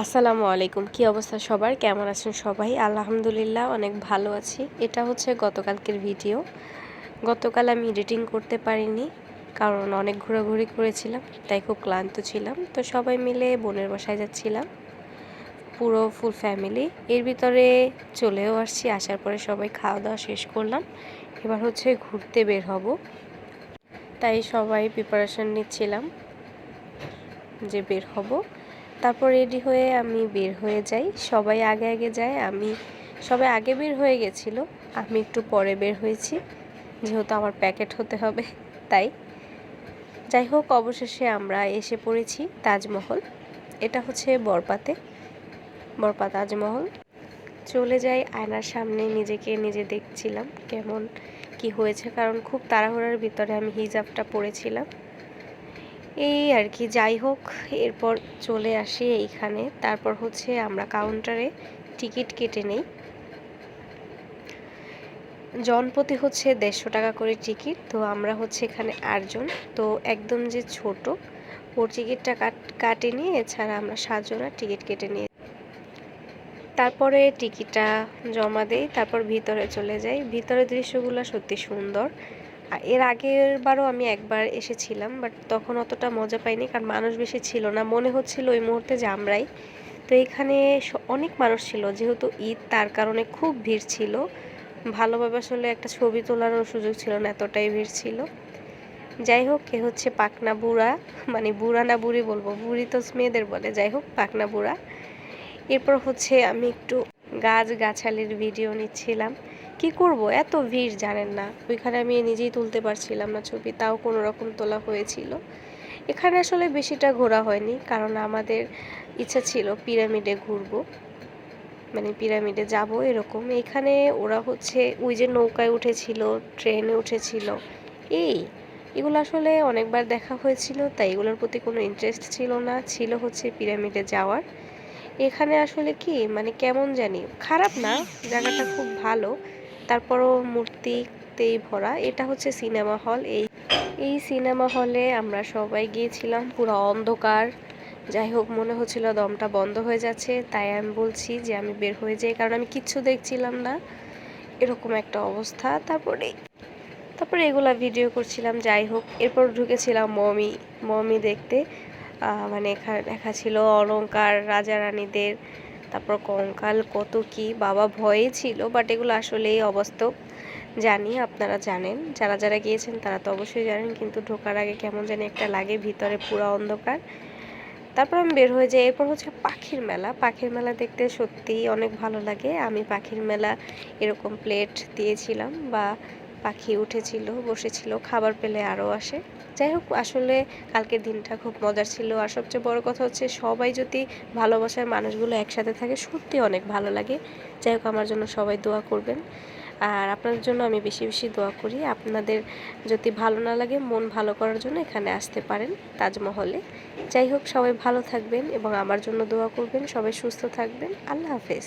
আসসালামু আলাইকুম। কি অবস্থা সবার? কেমন আছেন সবাই? আলহামদুলিল্লাহ, অনেক ভালো আছি। এটা হচ্ছে গতকালকের ভিডিও। গতকাল আমি এডিটিং করতে পারিনি, কারণ অনেক ঘোরাঘুরি করেছিলাম, তাই খুব ক্লান্ত ছিলাম। তো সবাই মিলে বোনের বাসায় যাচ্ছিলাম, পুরো ফুল ফ্যামিলি এর ভিতরে চলেও আসছি, আসার পরে সবাই খাওয়া দাওয়া শেষ করলাম। এবার হচ্ছে ঘুরতে বের হব। তাই সবাই প্রিপারেশন নিচ্ছিলাম যে বের হব। তারপর রেডি হয়ে আমি বের হয়ে যাই। সবাই আগে আগে যায়। আমি সবাই আগে বের হয়ে গেছিল। আমি একটু পরে বের হয়েছি। যেহেতু আমার প্যাকেট হতে হবে, তাই। যাই হোক, অবশেষে আমরা এসে পড়েছি তাজমহল। এটা হচ্ছে বরপাতে। বরপা তাজমহল। চলে যাই আয়নার সামনে। নিজেকে নিজে দেখছিলাম কেমন কি হয়েছে। কারণ খুব তাড়াহুড়ার ভিতরে আমি হিজাবটা পরেছিলাম। এই আর কি, যাই হোক, এরপর চলে আসি এইখানে। তারপর হচ্ছে আমরা কাউন্টারে টিকিট কেটে নেই। জনপ্রতি হচ্ছে দেড়শো টাকা করে টিকিট তো আমরা হচ্ছে এখানে আটজন। তো একদম যে ছোট, ওর টিকিটটা কাট, কাটেনি, এছাড়া আমরা সাতজনা টিকিট কেটে নিয়ে তারপরে টিকিটটা জমা দেই, তারপর ভিতরে চলে যাই। ভিতরের দৃশ্যগুলো সত্যি সুন্দর। এর আগের বারও আমি একবার এসেছিলাম বাট তখন অতটা মজা পাইনি, কারণ মানুষ বেশি ছিল না। মনে হচ্ছিল ওই মুহূর্তে যে আমরাই। তো এখানে অনেক মানুষ ছিল, যেহেতু ঈদ তার কারণে খুব ভিড় ছিল। ভালোভাবে আসলে একটা ছবি তোলারও সুযোগ ছিল না, এতটাই ভিড় ছিল। যাই হোক, এ হচ্ছে পাকনা বুড়া। মানে বুড়া না বুড়ি বলব, বুড়ি তো মেয়েদের বলে। যাই হোক পাকনা বুড়া। এরপর হচ্ছে আমি একটু গাছ গাছালির ভিডিও নিচ্ছিলাম। কি করব? এত ভিড়, জানেন না। ওইখানে আমি নিজেই তুলতে পারছিলাম না ছবি, তাও কোনো রকম তোলা হয়েছিল। এখানে আসলে বেশিটা ঘোরা হয়নি, কারণ আমাদের ইচ্ছা ছিল পিরামিডে ঘুরবো। মানে পিরামিডে যাব এরকম। এখানে ওরা হচ্ছে ওই যে নৌকায় উঠেছিল, ট্রেনে উঠেছিল, এই এগুলো আসলে অনেকবার দেখা হয়েছিল, তাই এগুলোর প্রতি কোনো ইন্টারেস্ট ছিল না, ছিল হচ্ছে পিরামিডে যাওয়ার। এখানে আসলে কি মানে কেমন জানি, খারাপ না, জায়গাটা খুব ভালো। তারপরও মূর্তিতেই ভরা। এটা হচ্ছে সিনেমা হল। এই এই সিনেমা হলে আমরা সবাই গিয়েছিলাম পুরো অন্ধকার। যাই হোক, মনে হচ্ছিল দমটা বন্ধ হয়ে যাচ্ছে। তাই আমি বলছি যে আমি বের হয়ে যাই, কারণ আমি কিচ্ছু দেখছিলাম না। এরকম একটা অবস্থা। তারপরে তারপরে এগুলা ভিডিও করছিলাম। যাই হোক, এরপর ঢুকেছিলাম মমি মমি দেখতে। মানে এখানে দেখা ছিল অলঙ্কার রাজা রানীদের। তারপর কঙ্কাল কত কি বাবা ভয়ে ছিল বাট এগুলো আসলেই অবাস্তব জানি, আপনারা জানেন। যারা যারা গিয়েছেন তারা তো অবশ্যই জানেন, কিন্তু ঢোকার আগে কেমন জানি একটা লাগে ভিতরে পুরো অন্ধকার। তারপর আমি বের হয়ে যাই, এরপর হচ্ছে পাখির মেলা। পাখির মেলা দেখতে সত্যিই অনেক ভালো লাগে। আমি পাখির মেলা এরকম প্লেট দিয়েছিলাম বা পাখি উঠেছিল, বসেছিল, খাবার পেলে আরও আসে। যাই হোক, আসলে কালকের দিনটা খুব মজার ছিল। আর সবচেয়ে বড় কথা হচ্ছে সবাই যদি ভালোবাসার মানুষগুলো একসাথে থাকে, সত্যি অনেক ভালো লাগে। যাই হোক, আমার জন্য সবাই দোয়া করবেন। আর আপনাদের জন্য আমি বেশি বেশি দোয়া করি। আপনাদের যদি ভালো না লাগে, মন ভালো করার জন্য এখানে আসতে পারেন তাজমহলে। যাই হোক, সবাই ভালো থাকবেন এবং আমার জন্য দোয়া করবেন। সবাই সুস্থ থাকবেন। আল্লাহ হাফেজ।